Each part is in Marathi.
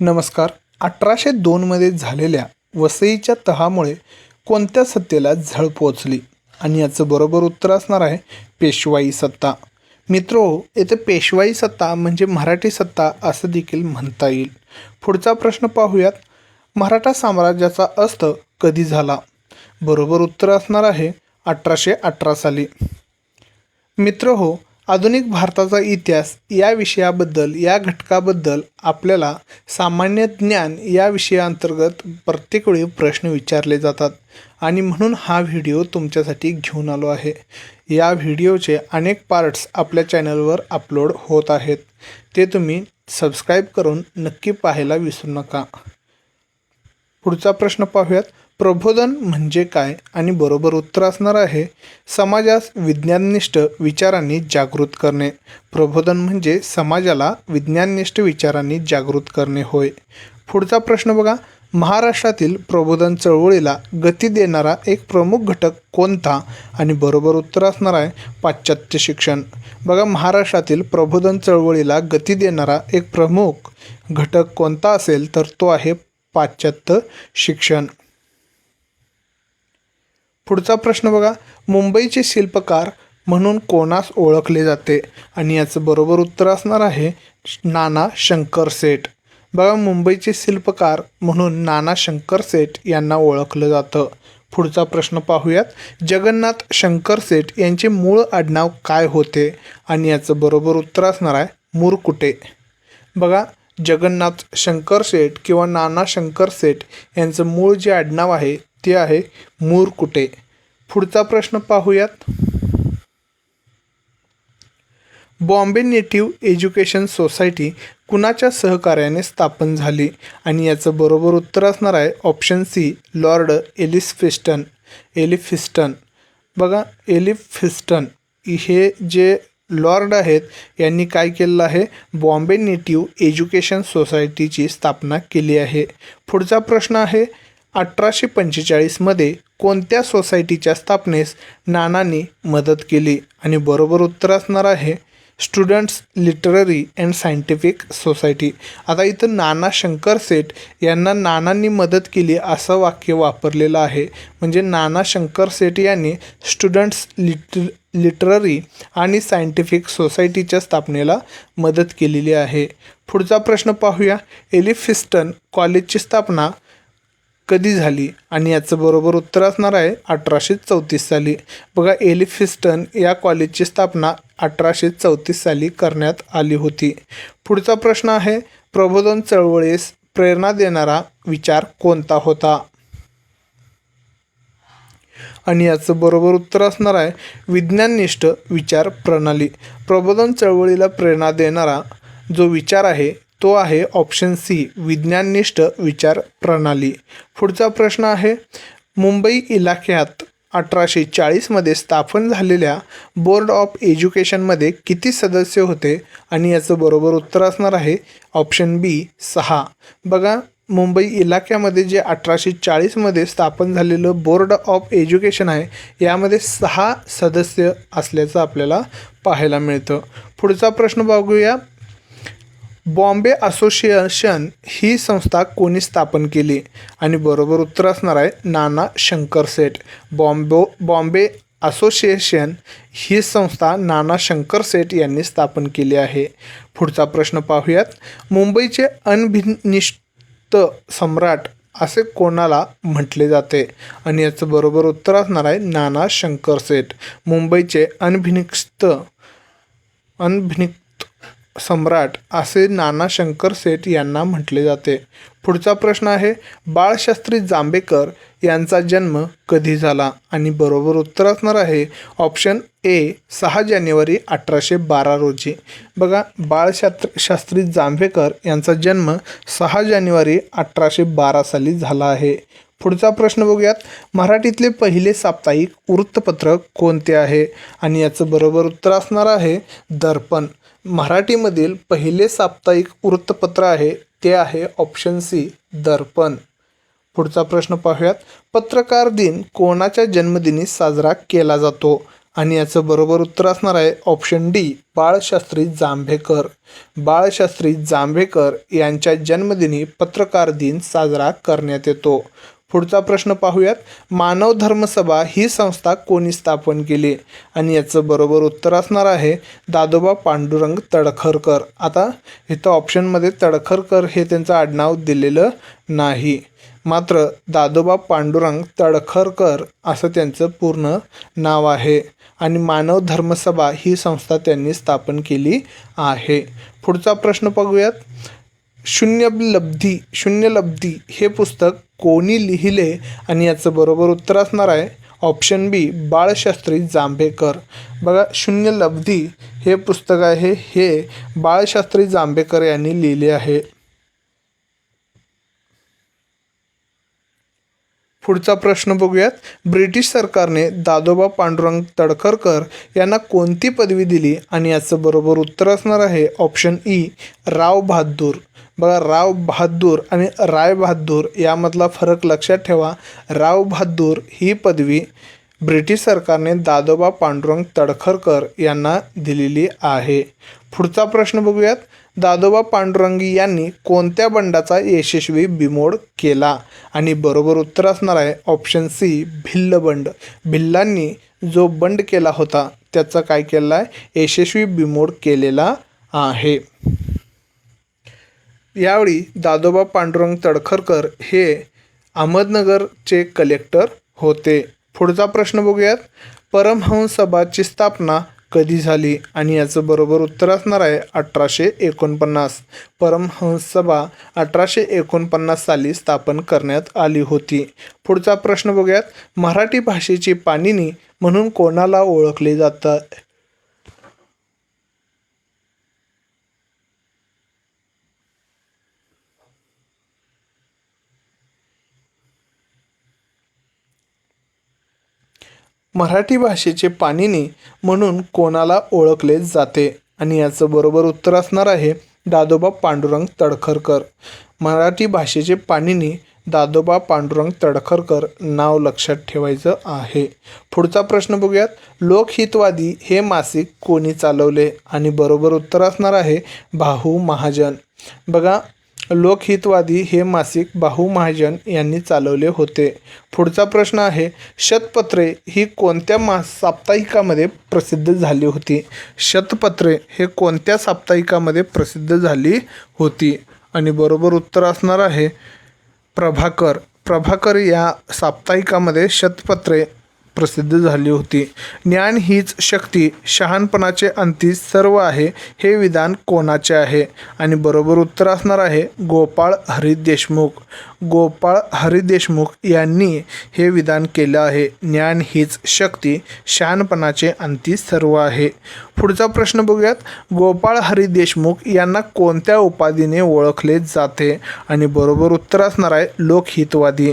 नमस्कार. अठराशे दोनमध्ये झालेल्या वसईच्या तहामुळे कोणत्या सत्तेला झळ पोचली आणि याचं बरोबर उत्तर असणार आहे पेशवाई सत्ता. मित्रो येथे पेशवाई सत्ता म्हणजे मराठी सत्ता असं देखील म्हणता येईल. पुढचा प्रश्न पाहूयात. मराठा साम्राज्याचा अस्त कधी झाला? बरोबर उत्तर असणार आहे अठराशे अठरा साली. मित्र हो आधुनिक भारताचा इतिहास या विषयाबद्दल या घटकाबद्दल आपल्याला सामान्य ज्ञान या विषयाअंतर्गत प्रत्येक वेळी प्रश्न विचारले जातात. आणि म्हणून हा व्हिडिओ तुमच्यासाठी घेऊन आलो आहे. या व्हिडिओचे अनेक पार्ट्स आपल्या चॅनलवर अपलोड होत आहेत. ते तुम्ही सबस्क्राईब करून नक्की पाहायला विसरू नका. पुढचा प्रश्न पाहूयात. प्रबोधन म्हणजे काय आणि बरोबर उत्तर असणार आहे समाजास विज्ञाननिष्ठ विचारांनी जागृत करणे. प्रबोधन म्हणजे समाजाला विज्ञाननिष्ठ विचारांनी जागृत करणे होय. पुढचा प्रश्न बघा. महाराष्ट्रातील प्रबोधन चळवळीला गती देणारा एक प्रमुख घटक कोणता? आणि बरोबर उत्तर असणार आहे पाश्चात्य शिक्षण. बघा महाराष्ट्रातील प्रबोधन चळवळीला गती देणारा एक प्रमुख घटक कोणता असेल तर तो आहे पाश्चात्य शिक्षण. पुढचा प्रश्न बघा. मुंबईचे शिल्पकार म्हणून कोणास ओळखले जाते? आणि याचं बरोबर उत्तर असणार आहे नाना शंकर सेठ. बघा मुंबईचे शिल्पकार म्हणून नाना शंकर सेठ यांना ओळखलं जातं. पुढचा प्रश्न पाहूयात. जगन्नाथ शंकर सेठ यांचे मूळ आडनाव काय होते? आणि याचं बरोबर उत्तर असणार आहे मुरकुटे. बघा जगन्नाथ शंकर सेठ किंवा नाना शंकर सेठ यांचं मूळ जे आडनाव आहे ते आहे मूर कुठे? पुढचा प्रश्न पाहूयात. बॉम्बे नेटिव्ह एज्युकेशन सोसायटी कुणाच्या सहकार्याने स्थापन झाली? आणि याचं बरोबर उत्तर असणार आहे option C lord Elphinstone Elphinstone बघा एलिफिस्टन हे जे लॉर्ड आहेत यांनी काय केलेलं आहे? बॉम्बे नेटिव्ह एज्युकेशन सोसायटीची स्थापना केली आहे. पुढचा प्रश्न आहे अठराशे पंचेचाळीसमध्ये कोणत्या सोसायटीच्या स्थापनेस नानांनी मदत केली? आणि बरोबर उत्तर असणार आहे students literary and scientific society. आता इथं नाना शंकर सेठ यांना नानांनी मदत केली असं वाक्य वापरलेलं आहे. म्हणजे नाना शंकर सेठ यांनी स्टुडंट्स लिट लिटररी आणि सायंटिफिक सोसायटीच्या स्थापनेला मदत केलेली आहे. पुढचा प्रश्न पाहूया. एलिफिस्टन कॉलेजची स्थापना कधी झाली आणि याचं बरोबर उत्तर असणार आहे अठराशे चौतीस साली. बघा एलिफिस्टन या कॉलेजची स्थापना अठराशे चौतीस साली करण्यात आली होती. पुढचा प्रश्न आहे प्रबोधन चळवळीस प्रेरणा देणारा विचार कोणता होता? आणि याचं बरोबर उत्तर असणार आहे विज्ञाननिष्ठ विचार प्रणाली. प्रबोधन चळवळीला प्रेरणा देणारा जो विचार आहे तो आहे ऑप्शन सी विज्ञाननिष्ठ विचार प्रणाली. पुढचा प्रश्न आहे मुंबई इलाख्यात अठराशे चाळीसमध्ये स्थापन झालेल्या बोर्ड ऑफ एज्युकेशनमध्ये किती सदस्य होते? आणि याचं बरोबर उत्तर असणार आहे ऑप्शन बी सहा. बघा मुंबई इलाक्यामध्ये जे अठराशे चाळीसमध्ये स्थापन झालेलं बोर्ड ऑफ एज्युकेशन आहे यामध्ये सहा सदस्य असल्याचं आपल्याला पाहायला मिळतं. पुढचा प्रश्न बघूया. बॉम्बे असोसिएशन ही संस्था कोणी स्थापन केली? आणि बरोबर उत्तर असणार आहे नाना शंकर सेठ. बॉम्बो बॉम्बे असोसिएशन ही संस्था नाना शंकर सेठ यांनी स्थापन केली आहे. पुढचा प्रश्न पाहूयात. मुंबईचे अनभिनिष्ठ सम्राट असे कोणाला म्हटले जाते? आणि याचं बरोबर उत्तर असणार आहे नाना शंकर सेठ. मुंबईचे अनभिनिष्ठ अनभिनिक्त सम्राट असे नाना शंकर सेठ यांना म्हटले जाते. पुढचा प्रश्न आहे बाळशास्त्री जांभेकर यांचा जन्म कधी झाला? आणि बरोबर उत्तर असणार आहे ऑप्शन ए सहा जानेवारी अठराशे बारा रोजी. बघा बाळशास्त्र शास्त्री जांभेकर यांचा जन्म सहा जानेवारी अठराशे बारा साली झाला आहे. पुढचा प्रश्न बघूयात मराठीतले पहिले साप्ताहिक वृत्तपत्र कोणते आहे? आणि याचं बरोबर उत्तर असणार आहे दर्पण. मराठीमधील पहिले साप्ताहिक वृत्तपत्र आहे ते आहे ऑप्शन सी दर्पण. पुढचा प्रश्न पाहूयात. पत्रकार दिन कोणाच्या जन्मदिनी साजरा केला जातो? आणि याचं बरोबर उत्तर असणार आहे ऑप्शन डी बाळशास्त्री जांभेकर. बाळशास्त्री जांभेकर यांच्या जन्मदिनी पत्रकार दिन साजरा करण्यात येतो. पुढचा प्रश्न पाहूयात. मानव धर्मसभा ही संस्था कोणी स्थापन केली? आणि याचं बरोबर उत्तर असणार आहे दादोबा पांडुरंग तडखरकर. आता इथं ऑप्शनमध्ये तडखरकर हे त्यांचं आडनाव दिलेलं नाही. मात्र दादोबा पांडुरंग तडखरकर असं त्यांचं पूर्ण नाव आहे. आणि मानव धर्मसभा ही संस्था त्यांनी स्थापन केली आहे. पुढचा प्रश्न पाहूयात शून्यलब्धी शून्यलब्धी हे पुस्तक कोणी लिहिले आणि याचं बरोबर उत्तर असणार आहे ऑप्शन बी बाळशास्त्री जांभेकर. बघा शून्य लब्धी हे पुस्तक आहे. हे बाळशास्त्री जांभेकर यांनी लिहिले आहे. पुढचा प्रश्न बघूयात. ब्रिटिश सरकारने दादोबा पांडुरंग तडखरकर यांना कोणती पदवी दिली? आणि याचं बरोबर उत्तर असणार आहे option E e, Rao Bahadur. बघा राव बहादूर आणि राय बहादूर यामधला फरक लक्षात ठेवा. राव बहादूर ही पदवी ब्रिटिश सरकारने दादोबा पांडुरंग तडखरकर यांना दिलेली आहे. पुढचा प्रश्न बघूयात. दादोबा पांडुरंगी यांनी कोणत्या बंडाचा यशस्वी बिमोड केला? आणि बरोबर उत्तर असणार आहे ऑप्शन सी भिल्ल बंड. भिल्लांनी जो बंड केला होता त्याचा काय केला आहे? यशस्वी बिमोड केलेला आहे. यावेळी दादोबा पांडुरंग तडखरकर हे अहमदनगरचे कलेक्टर होते. पुढचा प्रश्न बघूयात. परमहंस सभाची स्थापना कधी झाली आणि याचं बरोबर उत्तर असणार आहे अठराशे एकोणपन्नास. परमहंस सभा अठराशे एकोणपन्नास साली स्थापन करण्यात आली होती. पुढचा प्रश्न बघूयात. मराठी भाषेची पाणिनी म्हणून कोणाला ओळखले जातं? मराठी भाषेचे पाणिनी म्हणून कोणाला ओळखले जाते? आणि याचं बरोबर उत्तर असणार आहे दादोबा पांडुरंग तडखरकर. मराठी भाषेचे पाणिनी दादोबा पांडुरंग तडखरकर नाव लक्षात ठेवायचं आहे. पुढचा प्रश्न बघूयात. लोकहितवादी हे मासिक कोणी चालवले? आणि बरोबर उत्तर असणार आहे भाऊ महाजन. बघा लोकहितवादी हे मासिक बाहू महाजन यांनी चालवले होते. पुढचा प्रश्न आहे शतपत्रे ही कोणत्या मा साप्ताहिकामध्ये प्रसिद्ध झाली होती? शतपत्रे हे कोणत्या साप्ताहिकामध्ये प्रसिद्ध झाली होती? आणि बरोबर उत्तर असणार आहे प्रभाकर. प्रभाकर या साप्ताहिकामध्ये शतपत्रे प्रसिद्ध झाली होती. ज्ञान हीच शक्ती शहाणपणाचे अंती सर्व आहे हे विधान कोणाचे आहे? आणि बरोबर उत्तर असणार आहे गोपाळ हरी देशमुख. गोपाळ हरी देशमुख यांनी हे विधान केलं आहे. ज्ञान हीच शक्ती शहाणपणाचे अंती सर्व आहे. पुढचा प्रश्न बघूयात. गोपाळ हरी देशमुख यांना कोणत्या उपाधीने ओळखले जाते? आणि बरोबर उत्तर असणार आहे लोकहितवादी.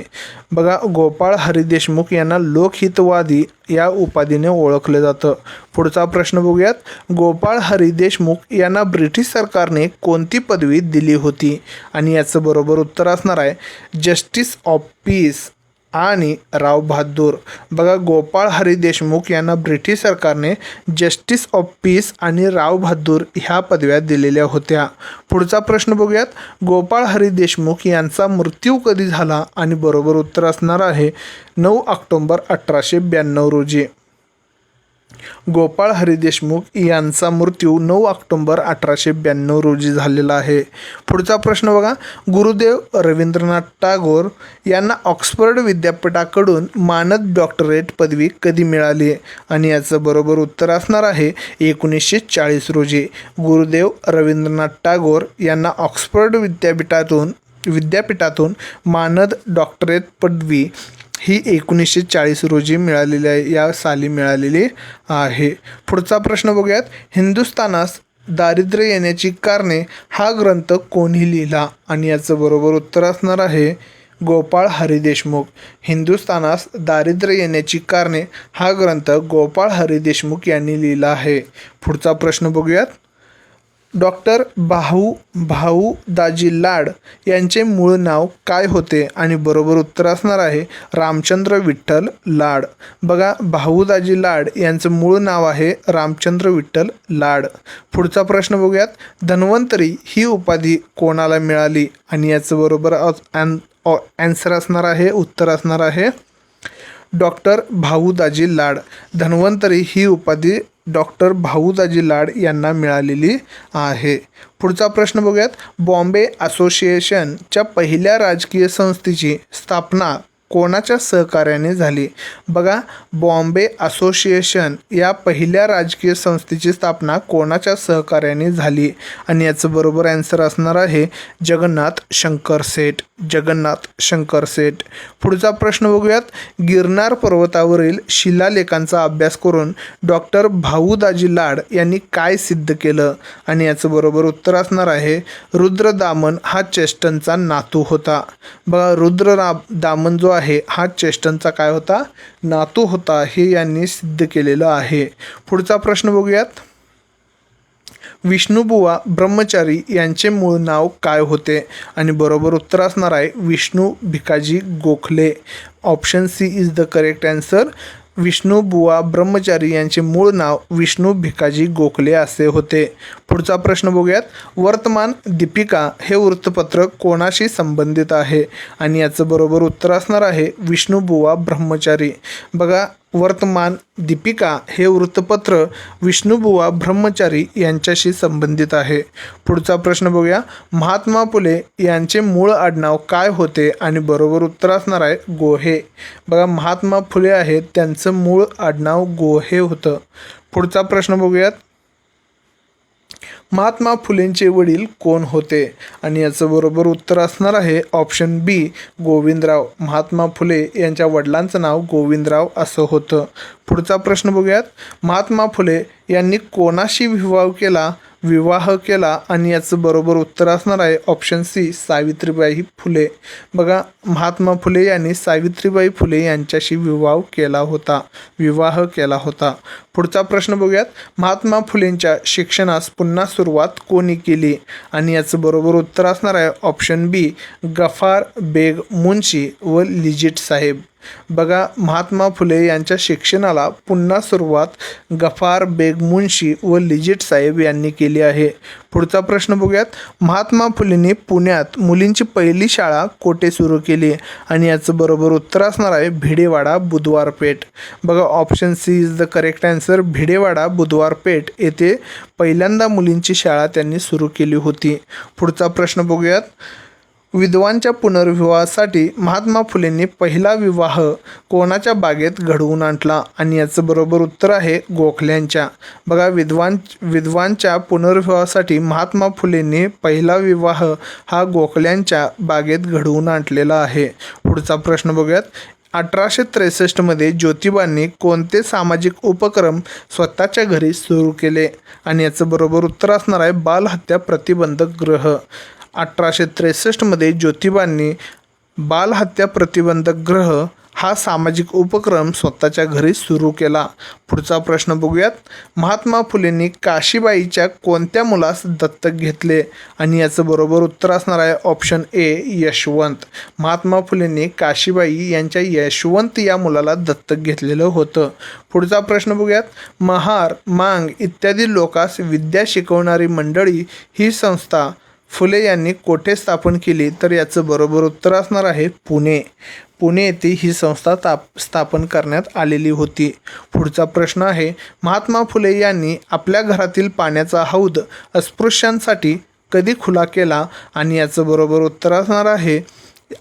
बघा गोपाळ हरी देशमुख यांना लोकहितवादी या उपाधीने ओळखलं जातं. पुढचा प्रश्न बघूयात. गोपाळ हरी देशमुख यांना ब्रिटिश सरकारने कोणती पदवी दिली होती? आणि याचं बरोबर उत्तर असणार आहे जस्टिस ऑफ पीस आणि राव बहादूर. बघा गोपाळ हरी देशमुख यांना ब्रिटिश सरकारने जस्टिस ऑफ पीस आणि राव बहादूर ह्या पदव्या दिलेल्या होत्या. पुढचा प्रश्न बघूयात. गोपाळ हरी देशमुख यांचा मृत्यू कधी झाला? आणि बरोबर उत्तर असणार आहे नऊ ऑक्टोंबर अठराशे ब्याण्णव रोजी. गोपाळ हरी देशमुख यांचा मृत्यू नऊ ऑक्टोंबर अठराशे ब्याण्णव रोजी झालेला आहे. पुढचा प्रश्न बघा. गुरुदेव रवींद्रनाथ टागोर यांना ऑक्सफर्ड विद्यापीठाकडून मानद डॉक्टरेट पदवी कधी मिळाली? आणि याचं बरोबर उत्तर असणार आहे एकोणीसशे चाळीस रोजी. गुरुदेव रवींद्रनाथ टागोर यांना ऑक्सफर्ड विद्यापीठातून विद्यापीठातून मानद डॉक्टरेट पदवी ही एकोणीसशे चाळीस रोजी मिळालेली आहे या साली मिळालेली आहे. पुढचा प्रश्न बघूयात. हिंदुस्थानास दारिद्र्य येण्याची कारणे हा ग्रंथ कोणी लिहिला? आणि याचं बरोबर उत्तर असणार आहे गोपाळ हरी देशमुख. हिंदुस्थानास दारिद्र्य येण्याची कारणे हा ग्रंथ गोपाळ हरी देशमुख यांनी लिहिला आहे. पुढचा प्रश्न बघूयात. डॉक्टर भाऊ भाऊ दाजी लाड यांचे मूळ नाव काय होते आणि बरोबर उत्तर असणार आहे रामचंद्र विठ्ठल लाड. बघा भाऊ दाजी लाड यांचं मूळ नाव आहे रामचंद्र विठ्ठल लाड. पुढचा प्रश्न बघूयात. धन्वंतरी ही उपाधी कोणाला मिळाली? आणि याचं बरोबर ॲन्सर असणार आहे उत्तर असणार आहे डॉक्टर भाऊ दाजी लाड. धन्वंतरी ही उपाधी डॉक्टर भाऊदाजी लाड यांना मिळालेली आहे. पुढचा प्रश्न बघूयात. बॉम्बे असोसिएशनच्या पहिल्या राजकीय संस्थेची स्थापना कोणाच्या सहकार्याने झाली? बघा बॉम्बे असोसिएशन या पहिल्या राजकीय संस्थेची स्थापना कोणाच्या सहकार्याने झाली? आणि याचं बरोबर ॲन्सर असणार आहे जगन्नाथ शंकर सेठ. जगन्नाथ शंकर सेठ. पुढचा प्रश्न बघूयात. गिरनार पर्वतावरील शिलालेखांचा अभ्यास करून डॉक्टर भाऊदाजी लाड यांनी काय सिद्ध केलं? आणि याचं बरोबर उत्तर असणार आहे रुद्र दामन हा चेस्टनचा नातू होता. बघा रुद्र दामन जो आहे हा चेस्टनचा काय होता? नातू होता हे यांनी सिद्ध केलेलं आहे. पुढचा प्रश्न बघूयात. विष्णुबुवा ब्रह्मचारी यांचे मूळ नाव काय होते? आणि बरोबर उत्तर असणार आहे Vishnu Bhikaji Gokhale. Option C is the correct answer Vishnubuva Brahmachari यांचे मूळ नाव विष्णू भिकाजी गोखले असे होते. पुढचा प्रश्न बघूयात. वर्तमान दीपिका हे वृत्तपत्र कोणाशी संबंधित आहे? आणि याचं बरोबर उत्तर असणार आहे विष्णूबुवा ब्रह्मचारी. बघा वर्तमान दीपिका हे वृत्तपत्र विष्णुबुवा ब्रह्मचारी यांच्याशी संबंधित आहे. पुढचा प्रश्न बघूया. महात्मा फुले यांचे मूळ आडनाव काय होते आणि बरोबर उत्तर असणार आहे गोहे. बघा महात्मा फुले आहेत त्यांचं मूळ आडनाव गोहे होतं. पुढचा प्रश्न बघूयात. महात्मा फुलेंचे वडील कोण होते? आणि याचं बरोबर उत्तर असणार आहे ऑप्शन बी गोविंदराव. महात्मा फुले यांच्या वडिलांचं नाव गोविंदराव असं होतं. पुढचा प्रश्न बघूयात. महात्मा फुले यांनी कोणाशी विवाह केला? विवाह केला आणि याचं बरोबर उत्तर असणार आहे ऑप्शन सी सावित्रीबाई फुले. बघा महात्मा फुले यांनी सावित्रीबाई फुले यांच्याशी विवाह केला होता. विवाह केला होता. पुढचा प्रश्न बघूयात. महात्मा फुलेंच्या शिक्षणास पुन्हा सुरुवात कोणी केली? आणि याचं बरोबर उत्तर असणार आहे ऑप्शन बी गफार बेग मुन्शी व लिजिट साहेब. बघा महात्मा फुले यांच्या शिक्षणाला पुन्हा सुरुवात गफार बेग मुन्शी व लिजिट साहेब यांनी केली आहे. पुढचा प्रश्न बघूयात. महात्मा फुलेंनी पुण्यात मुलींची पहिली शाळा कोठे सुरू केली? आणि याचं बरोबर उत्तर असणार आहे भिडेवाडा बुधवार पेठ बघा option C is the correct answer Bhidewada Budhwar Peth येथे पहिल्यांदा मुलींची शाळा त्यांनी सुरू केली होती. पुढचा प्रश्न बघूयात. विधवांच्या पुनर्विवाहासाठी महात्मा फुलेंनी पहिला विवाह कोणाच्या बागेत घडवून आणला? आणि याचं बरोबर उत्तर आहे गोखल्यांच्या. बघा विधवां विधवांच्या पुनर्विवाहासाठी महात्मा फुलेंनी पहिला विवाह हा गोखल्यांच्या बागेत घडवून आणलेला आहे. पुढचा प्रश्न बघूयात. अठराशे त्रेसष्टमध्ये ज्योतिबांनी कोणते सामाजिक उपक्रम स्वतःच्या घरी सुरू केले? आणि याचं बरोबर उत्तर असणार आहे बालहत्या प्रतिबंधक ग्रह. अठराशे त्रेसष्टमध्ये ज्योतिबांनी बालहत्या प्रतिबंधक ग्रह हा सामाजिक उपक्रम स्वतःच्या घरी सुरू केला. पुढचा प्रश्न बघूयात. महात्मा फुलेंनी काशीबाईच्या कोणत्या मुलास दत्तक घेतले? आणि याचं बरोबर उत्तर असणार आहे ऑप्शन ए यशवंत. महात्मा फुलेंनी काशीबाई यांच्या यशवंत या मुलाला दत्तक घेतलेलं होतं. पुढचा प्रश्न बघूयात. महार मांग इत्यादी लोकास विद्या शिकवणारी मंडळी ही संस्था फुले यांनी कोठे स्थापन केली तर याचं बरोबर उत्तर असणार आहे पुणे. पुणे येथे ही संस्था ताप स्थापन करण्यात आलेली होती. पुढचा प्रश्न आहे महात्मा फुले यांनी आपल्या घरातील पाण्याचा हौद अस्पृश्यांसाठी कधी खुला केला? आणि याचं बरोबर उत्तर असणार आहे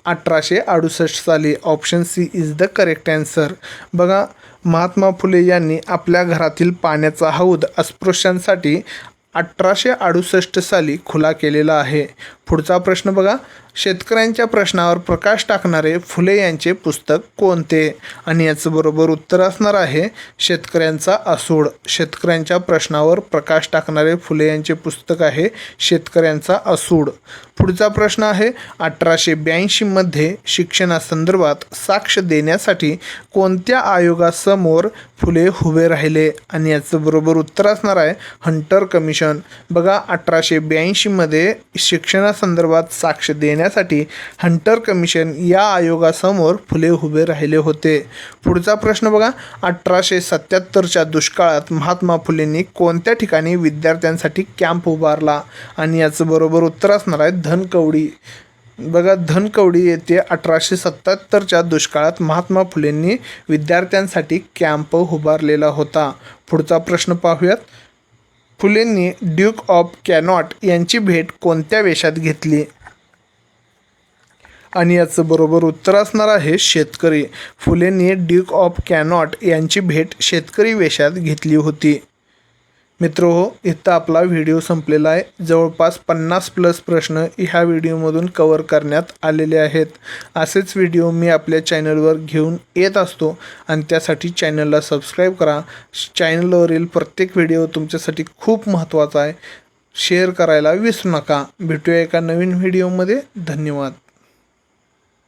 अठराशे अडुसष्ट साली. Option C is the correct answer बघा महात्मा फुले यांनी आपल्या घरातील पाण्याचा हौद अस्पृश्यांसाठी अठराशे अडुसष्ट साली खुला केलेला आहे. पुढचा प्रश्न बघा. शेतकऱ्यांच्या प्रश्नावर प्रकाश टाकणारे फुले यांचे पुस्तक कोणते? आणि याचं बरोबर उत्तर असणार आहे शेतकऱ्यांचा असूड शेतकऱ्यांच्या प्रश्नावर प्रकाश टाकणारे फुले यांचे पुस्तक आहे शेतकऱ्यांचा असूड पुढचा प्रश्न आहे अठराशे ब्याऐंशीमध्ये शिक्षणासंदर्भात साक्ष देण्यासाठी कोणत्या आयोगासमोर फुले उभे राहिले आणि याचं बरोबर उत्तर असणार आहे हंटर कमिशन. बघा अठराशे ब्याऐंशीमध्ये शिक्षणासंदर्भात साक्ष देण्यासाठी हंटर कमिशन या आयोगासमोर फुले उभे राहिले होते. पुढचा प्रश्न बघा अठराशे सत्याहत्तरच्या दुष्काळात महात्मा फुलेंनी कोणत्या ठिकाणी विद्यार्थ्यांसाठी कॅम्प उभारला? आणि याचं बरोबर उत्तर असणार आहे धनकवडी. बघा धनकवडी येथे अठराशे सत्याहत्तरच्या दुष्काळात महात्मा फुलेंनी विद्यार्थ्यांसाठी कॅम्प उभारलेला होता. पुढचा प्रश्न पाहूयात. फुलेंनी ड्यूक ऑफ कॅनॉट यांची भेट कोणत्या वेशात घेतली? आणि याचं बरोबर उत्तर असणार आहे शेतकरी. फुलेंनी ड्यूक ऑफ कॅनॉट यांची भेट शेतकरी वेशात घेतली होती. मित्र हो इथं आपला व्हिडिओ संपलेला आहे. जवळपास पन्नास प्लस प्रश्न ह्या व्हिडिओमधून कवर करण्यात आलेले आहेत. असेच व्हिडिओ मी आपल्या चॅनलवर घेऊन येत असतो आणि त्यासाठी चॅनलला सबस्क्राईब करा. चॅनलवरील प्रत्येक व्हिडिओ तुमच्यासाठी खूप महत्त्वाचा आहे. शेअर करायला विसरू नका. भेटूया एका नवीन व्हिडिओमध्ये धन्यवाद.